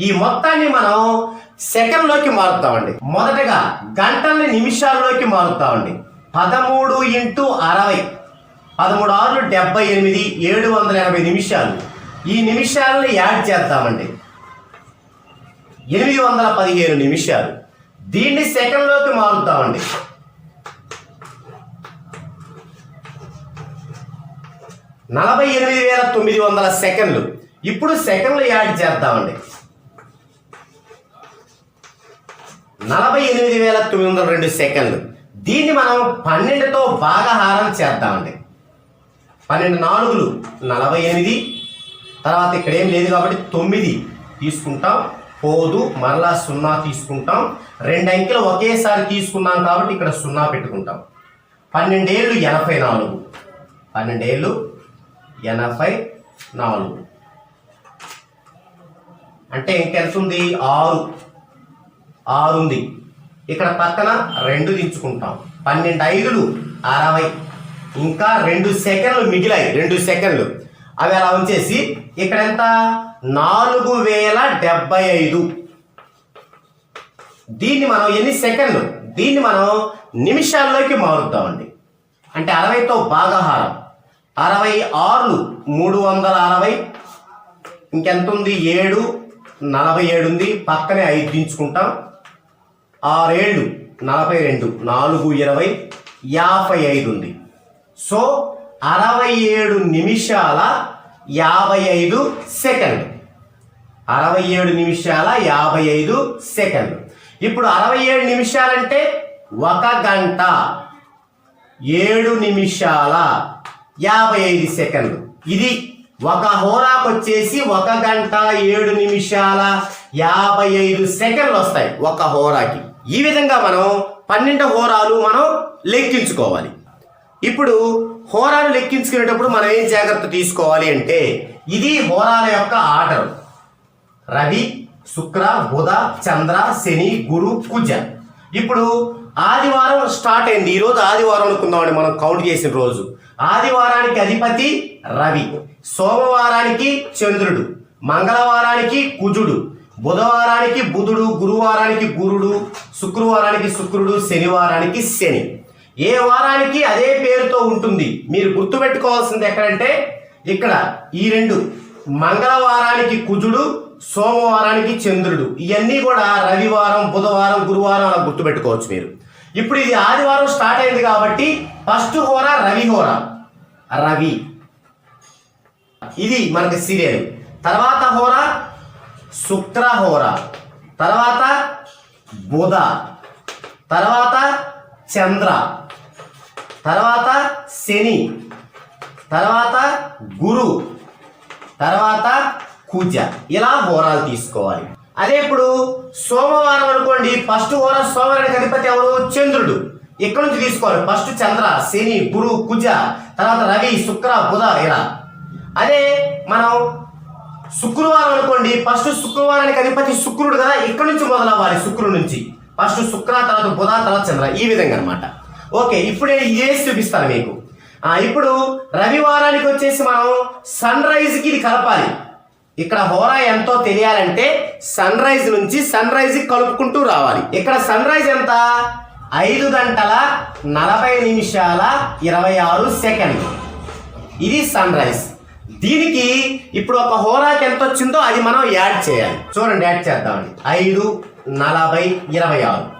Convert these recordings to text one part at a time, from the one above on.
ఈ మొత్తాన్ని మనం సెకండ్లోకి మారుతామండి. మొదటగా గంటల్ని నిమిషాల్లోకి మారుతామండి. పదమూడు ఇంటూ అరవై. పదమూడు ఆరులు డెబ్బై ఎనిమిది ఏడు వందల ఎనభై నిమిషాలు. ఈ నిమిషాలను యాడ్ చేద్దామండి. ఎనిమిది వందల పదిహేను నిమిషాలు. దీన్ని సెకండ్లోకి మారుతామండి. నలభై ఎనిమిది వేల తొమ్మిది వందల సెకండ్లు. ఇప్పుడు సెకండ్లు యాడ్ చేద్దామండి. నలభై ఎనిమిది వేల తొమ్మిది వందల రెండు సెకండ్లు. దీన్ని మనం పన్నెండుతో భాగహారం చేద్దామండి. పన్నెండు నాలుగులు నలభై ఎనిమిది. తర్వాత ఇక్కడ ఏం లేదు కాబట్టి తొమ్మిది తీసుకుంటాం. పోదు మరలా సున్నా తీసుకుంటాం. రెండు అంకెలు ఒకేసారి తీసుకున్నాం కాబట్టి ఇక్కడ సున్నా పెట్టుకుంటాం. పన్నెండేళ్ళు ఎనభై నాలుగు. పన్నెండేళ్ళు ఎనభై నాలుగు. అంటే ఇంకెంతుంది ఆరు. ఆరు ఉంది ఇక్కడ పక్కన రెండు దించుకుంటాం. పన్నెండు ఐదులు అరవై. ఇంకా రెండు సెకండ్లు మిగిలాయి. రెండు సెకండ్లు. అవి అలా ఉంచేసి ఇక్కడ ఎంత? నాలుగు వేల డెబ్బై ఐదు. దీన్ని మనం ఎన్ని సెకండ్లు? దీన్ని మనం నిమిషాల్లోకి మారుద్దామండి. అంటే అరవైతో భాగహారం. అరవై ఆరులు మూడు వందల అరవై. ఇంకెంత ఉంది? ఏడు. నలభై ఏడు ఉంది. పక్కనే ఐదు దించుకుంటాం. ఆరేళ్ళు నలభై రెండు నాలుగు ఇరవై యాభై ఐదు ఉంది. సో అరవై ఏడు నిమిషాల యాభై ఐదు సెకండ్ అరవై ఏడు నిమిషాల యాభై ఐదు సెకండ్ ఇప్పుడు అరవై ఏడు నిమిషాలంటే ఒక గంట ఏడు నిమిషాల యాభై ఐదు సెకండ్లు. ఇది ఒక హోరాకు వచ్చేసి ఒక గంట ఏడు నిమిషాల యాభై ఐదు సెకండ్లు వస్తాయి ఒక హోరాకి. ఈ విధంగా మనం పన్నెండు హోరాలు మనం లెక్కించుకోవాలి. ఇప్పుడు హోరాలు లెక్కించుకునేటప్పుడు మనం ఏం జాగ్రత్త తీసుకోవాలి అంటే ఇది హోరాల యొక్క ఆర్డర్. రవి శుక్ర బుధ చంద్ర శని గురు కుజ. ఇప్పుడు ఆదివారం స్టార్ట్ అయింది. ఈరోజు ఆదివారం అనుకుందామండి మనం కౌంట్ చేసిన రోజు. ఆదివారానికి అధిపతి రవి సోమవారానికి చంద్రుడు మంగళవారానికి కుజుడు. బుధవారానికి బుధుడు గురువారానికి గురుడు శుక్రవారానికి శుక్రుడు శనివారానికి శని. ఏ వారానికి అదే పేరుతో ఉంటుంది. మీరు గుర్తుపెట్టుకోవాల్సింది ఎక్కడంటే ఇక్కడ ఈ రెండు మంగళవారానికి కుజుడు సోమవారానికి చంద్రుడు. ఇవన్నీ కూడా రవివారం బుధవారం గురువారం అలా గుర్తుపెట్టుకోవచ్చు మీరు. ఇప్పుడు ఇది ఆదివారం స్టార్ట్ అయింది కాబట్టి ఫస్ట్ హోర రవి హోర. రవి. ఇది మనకి సీరియల్. తర్వాత హోర శుక్ర హోర. తర్వాత బుధ. తర్వాత చంద్ర. తర్వాత శని. తర్వాత గురు. తర్వాత కుజ. ఇలా హోరాలు తీసుకోవాలి. అదే ఇప్పుడు సోమవారం అనుకోండి ఫస్ట్ హోర సోమవారానికి అధిపతి ఎవరు? చంద్రుడు. ఇక్కడ నుంచి తీసుకోవాలి? ఫస్ట్ చంద్ర శని గురు కుజ తర్వాత రవి శుక్ర బుధ ఇలా. అదే మనం శుక్రవారం అనుకోండి. ఫస్ట్ శుక్రవారానికి అధిపతి శుక్రుడు కదా ఇక్కడ నుంచి మొదలవ్వాలి శుక్రుడు నుంచి. ఫస్ట్ శుక్ర తర్వాత బుధ తర్వాత చంద్ర ఈ విధంగా అనమాట ఓకే ఇప్పుడే చేసి చూపిస్తాను మీకు. ఇప్పుడు రవివారానికి వచ్చేసి మనం సన్ రైజ్కి ఇది కలపాలి. ఇక్కడ హోరా ఎంతో తెలియాలంటే సన్ రైజ్ నుంచి సన్ రైజ్ కలుపుకుంటూ రావాలి. ఇక్కడ సన్ రైజ్ ఎంత? ఐదు గంటల నలభై నిమిషాల ఇరవై ఆరు సెకండ్ ఇది సన్ రైజ్ దీనికి ఇప్పుడు ఒక హోరాకి ఎంత వచ్చిందో అది మనం యాడ్ చేయాలి. చూడండి యాడ్ చేద్దామండి. ఐదు నలభై ఇరవై ఆరు.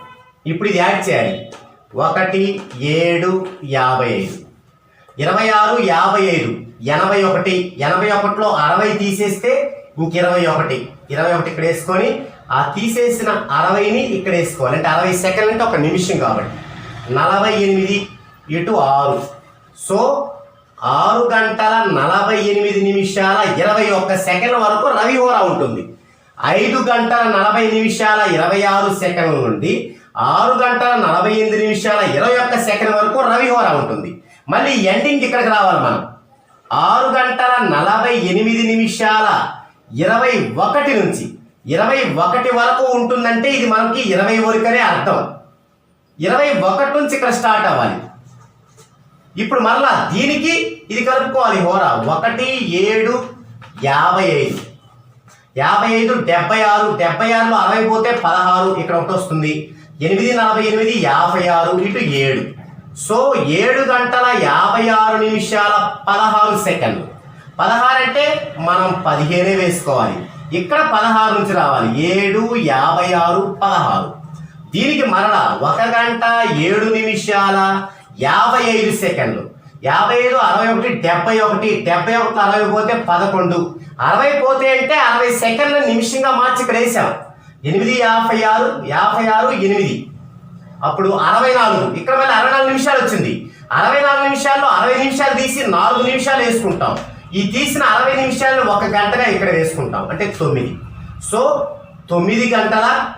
ఇప్పుడు ఇది యాడ్ చేయాలి. ఒకటి ఏడు యాభై ఐదు. ఇరవై ఆరు యాభై ఐదు. ఎనభై ఒకటి. ఎనభై ఒకటిలో అరవై తీసేస్తే ఇంక ఇరవై ఒకటి. ఇరవై ఒకటి ఇక్కడ వేసుకొని ఆ తీసేసిన అరవైని ఇక్కడ వేసుకోవాలి. అంటే అరవై సెకండ్ అంటే ఒక నిమిషం కాబట్టి. నలభై ఎనిమిది ఇటు ఆరు. సో ఆరు గంటల నలభై ఎనిమిది నిమిషాల ఇరవై ఒక్క సెకండ్ వరకు రవి హోరా ఉంటుంది. ఐదు గంటల నలభై నిమిషాల ఇరవై ఆరు సెకండ్ల నుండి ఆరు గంటల నలభై ఎనిమిది నిమిషాల ఇరవై ఒక్క సెకండ్ వరకు రవి హోరా ఉంటుంది. మళ్ళీ ఎండింగ్ ఇక్కడికి రావాలి మనం. ఆరు గంటల నలభై ఎనిమిది నిమిషాల ఇరవై ఒకటి నుంచి ఇరవై ఒకటి వరకు ఉంటుందంటే ఇది మనకి ఇరవై వరకనే అర్థం. ఇరవై ఒకటి నుంచి ఇక్కడ స్టార్ట్ అవ్వాలి. ఇప్పుడు మరలా దీనికి ఇది కలుపుకోవాలి హోరా. ఒకటి ఏడు యాభై ఐదు. యాభై ఐదు డెబ్బై ఆరు డెబ్బై ఆరులో అరవై పోతే పదహారు ఇక్కడ ఒకటి వస్తుంది. ఎనిమిది నలభై ఎనిమిది యాభై ఆరు ఇటు ఏడు. సో ఏడు గంటల యాభై ఆరు నిమిషాల పదహారు సెకండ్లు. పదహారు అంటే మనం పదిహేనే వేసుకోవాలి. ఇక్కడ పదహారు నుంచి రావాలి. ఏడు యాభై ఆరు పదహారు. దీనికి మరలా ఒక గంట ఏడు నిమిషాల యాభై ఐదు సెకండ్లు. యాభై ఐదు అరవై ఒకటి డెబ్బై ఒకటి డెబ్బై ఒకటి అరవై పోతే పదకొండు. అరవై పోతే అంటే అరవై సెకండ్ల నిమిషంగా మార్చి ఇక్కడ వేసాం. ఎనిమిది యాభై ఆరు యాభై ఆరు ఎనిమిది. అప్పుడు అరవై నాలుగు. ఇక్కడ మళ్ళీ అరవై నాలుగు నిమిషాలు వచ్చింది. అరవై నాలుగు నిమిషాల్లో అరవై నిమిషాలు తీసి నాలుగు నిమిషాలు వేసుకుంటాం. ఈ తీసిన అరవై నిమిషాలు ఒక గంటగా ఇక్కడ వేసుకుంటాం. అంటే తొమ్మిది. సో తొమ్మిది గంటల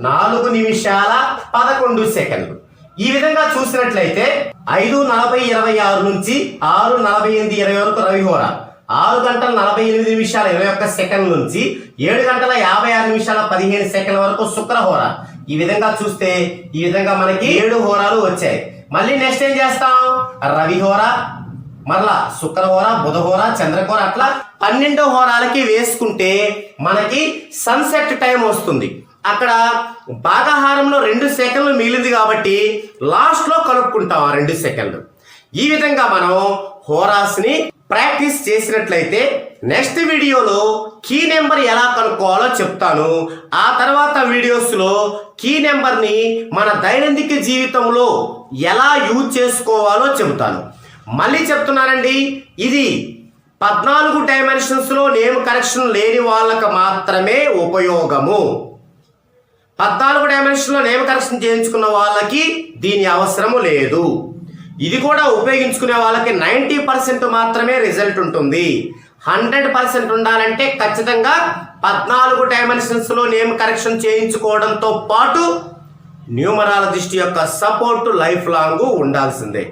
నాలుగు నిమిషాల పదకొండు సెకండ్లు. ఈ విధంగా చూసినట్లయితే ఐదు నలభై ఇరవై ఆరు నుంచి ఆరు నలభై ఎనిమిది ఇరవై వరకు రవిహోర ఆరు గంటల నలభై ఎనిమిది నిమిషాల ఇరవై ఒక్క సెకండ్ నుంచి ఏడు గంటల యాభై ఆరు నిమిషాల పదిహేను సెకండ్ల వరకు శుక్రహోర ఈ విధంగా చూస్తే ఈ విధంగా మనకి ఏడు హోరాలు వచ్చాయి. మళ్ళీ నెక్స్ట్ ఏం చేస్తాం? రవిహోర మరలా శుక్రహోర బుధహోర చంద్రహోర అట్లా పన్నెండో హోరాలకి వేసుకుంటే మనకి సన్సెట్ టైం వస్తుంది. అక్కడ భాగాహారంలో రెండు సెకండ్లు మిగిలింది కాబట్టి లాస్ట్లో కలుపుకుంటాం ఆ రెండు సెకండ్లు. ఈ విధంగా మనం హోరాస్ని ప్రాక్టీస్ చేసినట్లయితే నెక్స్ట్ వీడియోలో కీ నెంబర్ ఎలా కనుక్కోవాలో చెప్తాను. ఆ తర్వాత వీడియోస్లో కీ నెంబర్ని మన దైనందిక జీవితంలో ఎలా యూజ్ చేసుకోవాలో చెబుతాను మళ్ళీ చెప్తున్నానండి ఇది పద్నాలుగు డైమెన్షన్స్లో నేమ్ కరెక్షన్ లేని వాళ్ళకు మాత్రమే ఉపయోగము. పద్నాలుగు డైమెన్షన్లో నేమ్ కరెక్షన్ చేయించుకున్న వాళ్ళకి దీని అవసరము లేదు. ఇది కూడా ఉపయోగించుకునే వాళ్ళకి నైంటీ పర్సెంట్ మాత్రమే రిజల్ట్ ఉంటుంది. హండ్రెడ్ పర్సెంట్ ఉండాలంటే ఖచ్చితంగా పద్నాలుగు డైమెన్షన్స్లో నేమ్ కరెక్షన్ చేయించుకోవడంతో పాటు న్యూమరాలజిస్ట్ యొక్క సపోర్ట్ లైఫ్ లాంగ్ ఉండాల్సిందే.